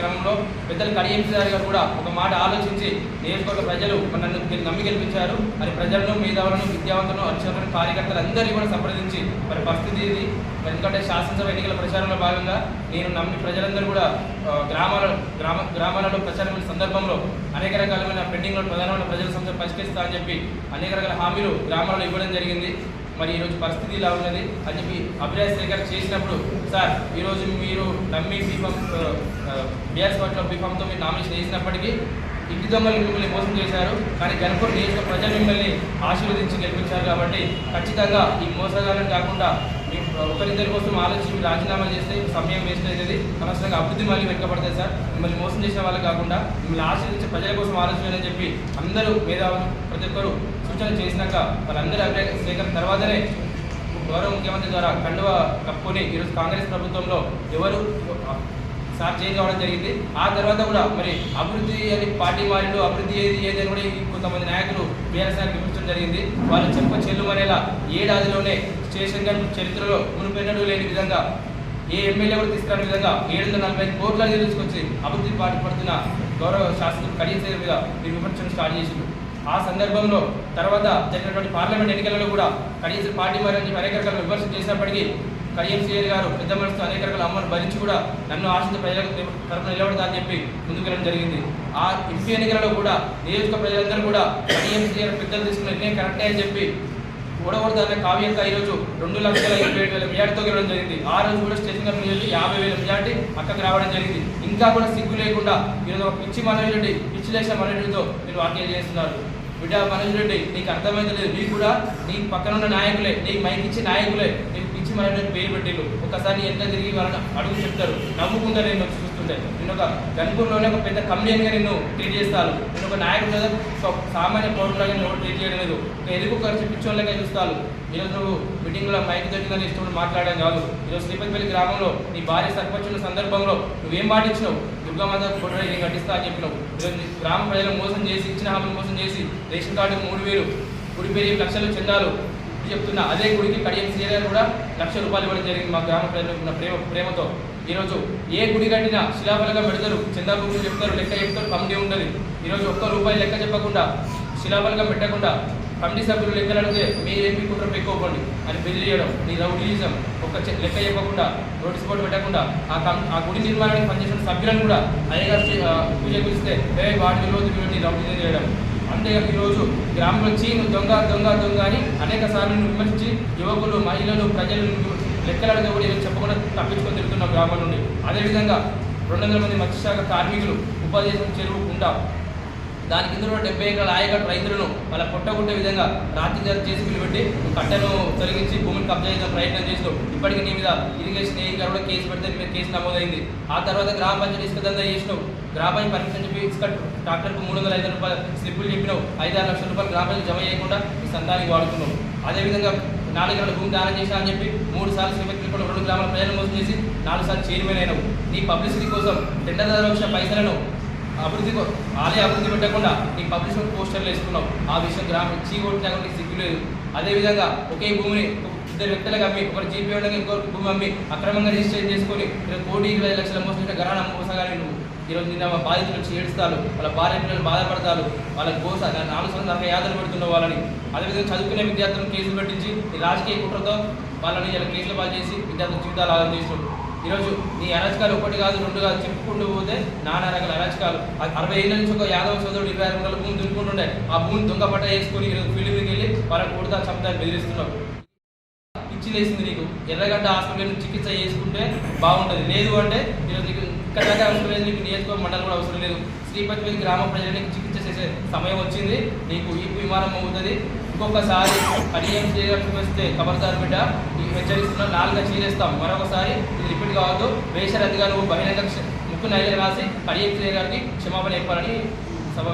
క్రమంలో పెద్దలు కడియంసీ గారు కూడా ఒక మాట ఆలోచించి నియోజకవర్గ ప్రజలు నన్ను నమ్మి గెలిపించారు. మరి ప్రజలను మేధావులను విద్యావంతులను అక్షరులను కార్యకర్తలందరినీ కూడా సంప్రదించి మరి పరిస్థితి ఇది. ఎందుకంటే శాసనసభ ఎన్నికల ప్రచారంలో భాగంగా నేను నమ్మి ప్రజలందరూ కూడా గ్రామాల గ్రామ గ్రామాలలో ప్రచారం సందర్భంలో అనేక రకాలమైన పెండింగ్లో ప్రధానమైన ప్రజల సమస్య పరిష్కరిస్తా అని చెప్పి అనేక రకాల హామీలు గ్రామాల్లో ఇవ్వడం జరిగింది. మరి ఈరోజు పరిస్థితి ఇలా ఉన్నది అని చెప్పి అభిరాజ్ శేఖర్ చేసినప్పుడు సార్ ఈరోజు మీరు నమ్మి బీఫామ్ బీఆర్ఎస్ పార్టీలో బీఫామ్తో మీరు నామినేషన్ వేసినప్పటికీ ఇంటి దొంగలు మిమ్మల్ని మోసం చేశారు. కానీ గణపూర్ నియోజక ప్రజలు మిమ్మల్ని ఆశీర్వదించి గెలిపించారు కాబట్టి ఖచ్చితంగా ఈ మోసగాలను కాకుండా మీ ఒకరిద్దరి కోసం ఆలోచించి మీరు రాజీనామా చేస్తే సమయం వేస్ట్ అవుతుంది. అనవసరంగా అభివృద్ధి మళ్ళీ వెనుకబడతాయి సార్. మిమ్మల్ని మోసం చేసిన వాళ్ళు కాకుండా మిమ్మల్ని ఆశీర్వదించే ప్రజల కోసం ఆలోచించాలని చెప్పి అందరూ మేధావులు ప్రతి ఒక్కరు సూచనలు చేసినాక వాళ్ళందరూ అభిప్రాయ సేకరణ తర్వాతనే గౌరవ ముఖ్యమంత్రి ద్వారా కండువ కప్పుకొని ఈరోజు కాంగ్రెస్ ప్రభుత్వంలో ఎవరు సార్ చేంజ్ అవ్వడం జరిగింది. ఆ తర్వాత కూడా మరి అభివృద్ధి అని పార్టీ మారిండు అభివృద్ధి ఏది ఏది అని కూడా కొంతమంది నాయకులు బీఆర్ఎస్ నాయకులు విమర్శించడం జరిగింది. వాళ్ళు చెప్ప చెల్లుమనేలా ఏడాదిలోనే స్టేషన్ గన్ చరిత్రలో మునిపెన్నడూ లేని విధంగా ఏ ఎమ్మెల్యే కూడా తీసుకురాని విధంగా ఏడు వందల నలభై ఐదు కోట్ల నిధులు తీసుకొచ్చి అభివృద్ధి పాటు పడుతున్న గౌరవ శాస్త్రం కడియ విధంగా మీరు విమర్శలు స్టార్ట్ చేసింది ఆ సందర్భంలో తర్వాత జరిగినటువంటి పార్లమెంట్ ఎన్నికలలో కూడా కనీసం పార్టీ మరి అనేక రకాల విమర్శలు చేసినప్పటికీ కడియం గారు పెద్ద మనసుతో అనేక రకాల అమ్మను భరించి కూడా నన్ను ఆశించిన ప్రజలకు తరపున నిలబడతా అని చెప్పి ముందుకెళ్ళడం జరిగింది. ఆ ఎంపీ ఎన్నికలలో కూడా నియోజక ప్రజలందరూ కూడా కడియం పెద్దలు తీసుకున్న నిర్ణయం కరెక్టే అని చెప్పి ఓడగొడతానే కావ్యంగా ఈరోజు రెండు లక్షల ఇరవై ఏడు వేల మెజార్టీతో గెలవడం జరిగింది. ఆ రోజు కూడా స్టేషన్ కంపెనీ నియోజక యాభై వేల మెజార్టీ పక్కకు రావడం జరిగింది. ఇంకా కూడా సిగ్గు లేకుండా ఈరోజు ఒక పిచ్చి మనోజుడి పిచ్చి లేచిన మనోజుడితో మీరు వ్యాఖ్యలు చేస్తున్నారు. బిడ్డ మనోజ్ రెడ్డి నీకు అర్థమైతే లేదు. మీకు కూడా నీ పక్కన ఉన్న నాయకులే నీకు మైకి ఇచ్చే నాయకులే నీకు పిచ్చి మనోజ్ రెడ్డి పేరు పెట్టిళ్ళు ఒకసారి ఎంత తిరిగి వాళ్ళని అడుగు చెప్తారు. నమ్ముకుంటారు నేను వచ్చి నేను ఒక గన్పూర్లోనే ఒక పెద్ద కంపెనీగా నిన్ను ట్రీట్ చేస్తాను నేను ఒక నాయకుడు సామాన్య పౌరులాగా నేను ట్రీట్ చేయడం లేదు. ఒక ఎదుగు ఖర్చు పిచ్చోళ్ళగా చూస్తాను ఈరోజు నువ్వు మీటింగ్లో మైక్ దొరికిందని ఇష్టం మాట్లాడడం కాదు. ఈరోజు శ్రీపతిపల్లి గ్రామంలో నీ భార్య సర్పంచ్ సందర్భంలో నువ్వేం మాటిచ్చినావు? దుర్గామాత ఫోటో నేను కట్టిస్తా అని చెప్పినావు. ఈరోజు గ్రామ ప్రజలను మోసం చేసి ఇచ్చిన హామీలు మోసం చేసి రేషన్ కార్డు మూడు వేలు గుడి పేరు లక్షలు చెందాలు చెప్తున్నా అదే గుడికి కడియం సీరియల్ కూడా లక్ష రూపాయలు ఇవ్వడం జరిగింది మా గ్రామ ప్రజలకు ఉన్న ప్రేమ ప్రేమతో. ఈరోజు ఏ గుడి కట్టినా శిలాఫలకం పెడతారు చంద్రబాబు చెప్తారు లెక్క చెప్తారు కమిటీ ఉండదు ఈరోజు ఒక్క రూపాయి లెక్క చెప్పకుండా శిలాఫలకం పెట్టకుండా కమిటీ సభ్యులు లెక్కలు అడిగితే మీరు ఏం కుట్ర పెట్టుకోకండి అని బెదిరియడం నీ రౌడీజం. ఒక చె- లెక్క చెప్పకుండా నోటీస్ బోర్డు పెట్టకుండా ఆ కం ఆ గుడి నిర్మాణానికి పనిచేసిన సభ్యులను కూడా అయ్యగారు పూజ పిలిస్తే ఏ వాటి విరోధి విరోధి రౌడీజం చేయడం. అంతేకాక ఈరోజు గ్రామంలో చీను దొంగ దొంగ దొంగ అని అనేక సార్లు విమర్శించి యువకులు మహిళలు ప్రజలను లెక్కలు అడగబడి చెప్పకుండా తప్పించుకొని తిరుగుతున్న గ్రామం నుండి. అదేవిధంగా రెండు వందల మంది మత్స్యశాఖ కార్మికులు ఉపాధి చేసిన చెరువు ఉంటా దాని కింద ఉన్న డెబ్బై ఎకరాల ఆయకట్టు రైతులను వాళ్ళ పొట్టగొట్టే విధంగా రాత్రి జాతి చేసి పిలిపెట్టి కట్టెను తొలగించి భూమిని కబ్జా చేసిన ప్రయత్నం చేస్తూ ఇప్పటికీ నీ మీద ఇరిగేషన్ ఏ కూడా కేసు పెడితే మీద కేసు నమోదైంది. ఆ తర్వాత గ్రామ పంచాయతీ ఇసుక దందా చేసినావు. గ్రామ పంచాయతీ పర్మిషన్ చెప్పి ఇసుక ట్రాక్టర్కు మూడు వందల ఐదు రూపాయలు స్లిప్పులు చెప్పినావు. ఐదు ఆరు లక్షల రూపాయలు గ్రామ పంచాయతీ జమ చేయకుండా ఈ సంతానికి వాడుతున్నావు అదేవిధంగా నాలుగు ఎకరాల భూమి దానం చేసినా అని చెప్పి మూడు సార్లు శ్రీపతి రెండు గ్రామాల ప్రజలను మోసం చేసి నాలుగు సార్లు చైర్మన్ అయినావు. నీ పబ్లిసిటీ కోసం టెండర్ ద్వారా వచ్చిన పైసలను అభివృద్ధి ఆలయ అభివృద్ధి పెట్టకుండా నీ పబ్లిసిటీ పోస్టర్లు వేసుకున్నావు. ఆ విషయం గ్రామం చీ కొట్టినా నీకు సిగ్గు లేదు అదేవిధంగా ఒకే భూమిని ఇద్దరు వ్యక్తులకు అమ్మి ఒకరు జీపీ ఉండగా ఇంకో భూమి అమ్మి అక్రమంగా రిజిస్టర్ చేసుకొని కోటి ఇరవై లక్షల మోసం గరాణ మోసగానే నువ్వు. ఈరోజు నిన్న మా బాధితులు వచ్చి ఏడుస్తారు. వాళ్ళ భార్య పిల్లలు బాధపడతారు. వాళ్ళకి కోస నాలుగు సంవత్సరాల నలభై యాదలు పెడుతున్న వాళ్ళని. అదేవిధంగా చదువుకునే విద్యార్థులను కేసులు పెట్టించి ఈ రాజకీయ కుట్రతో వాళ్ళని ఇలా కేసులు పాలు చేసి విద్యార్థుల జీవితాలు ఆగం చేసినాడు. ఈరోజు నీ అరాచకాలు ఒకటి కాదు రెండు కాదు చెప్పుకుంటూ పోతే నానా రకాల అరాచకాలు. అరవై ఏళ్ళ నుంచి ఒక యాదవ సోదరుడు ఇరవై ఆరు భూమి దున్నుకుంటుండే. ఆ భూమిని దొంగ పట్ట వేసుకొని ఈరోజు ఫీల్డ్ మీదకి వెళ్ళి వాళ్ళని కొడతా చంపుతా బెదిరిస్తున్నావు పిచ్చి లేసింది నీకు. ఎర్రగడ్డ హాస్పిటల్ చికిత్స చేసుకుంటే బాగుంటుంది. లేదు అంటే ఈరోజు నీకు ఇక్కడ దాకా నీకు నియోజకవర్గ మండలం కూడా అవసరం లేదు. శ్రీపతి గ్రామ ప్రజలకు చికిత్స చేసే సమయం వచ్చింది. నీకు ఈ విమానం అవుతుంది ఇంకొకసారి కడియం చేయడానికి వస్తే ఖబర్దారు బిడ్డ. నీకు హెచ్చరిస్తున్నా నాలుగు చీరేస్తాం మరొకసారి ఇది రిపీట్ కావద్దు. వేషరద్దుగా నువ్వు బహిరంగ క్ష- ముక్కు నైలే రాసి కడియం గారికి క్షమాపణ చెప్పాలని సభ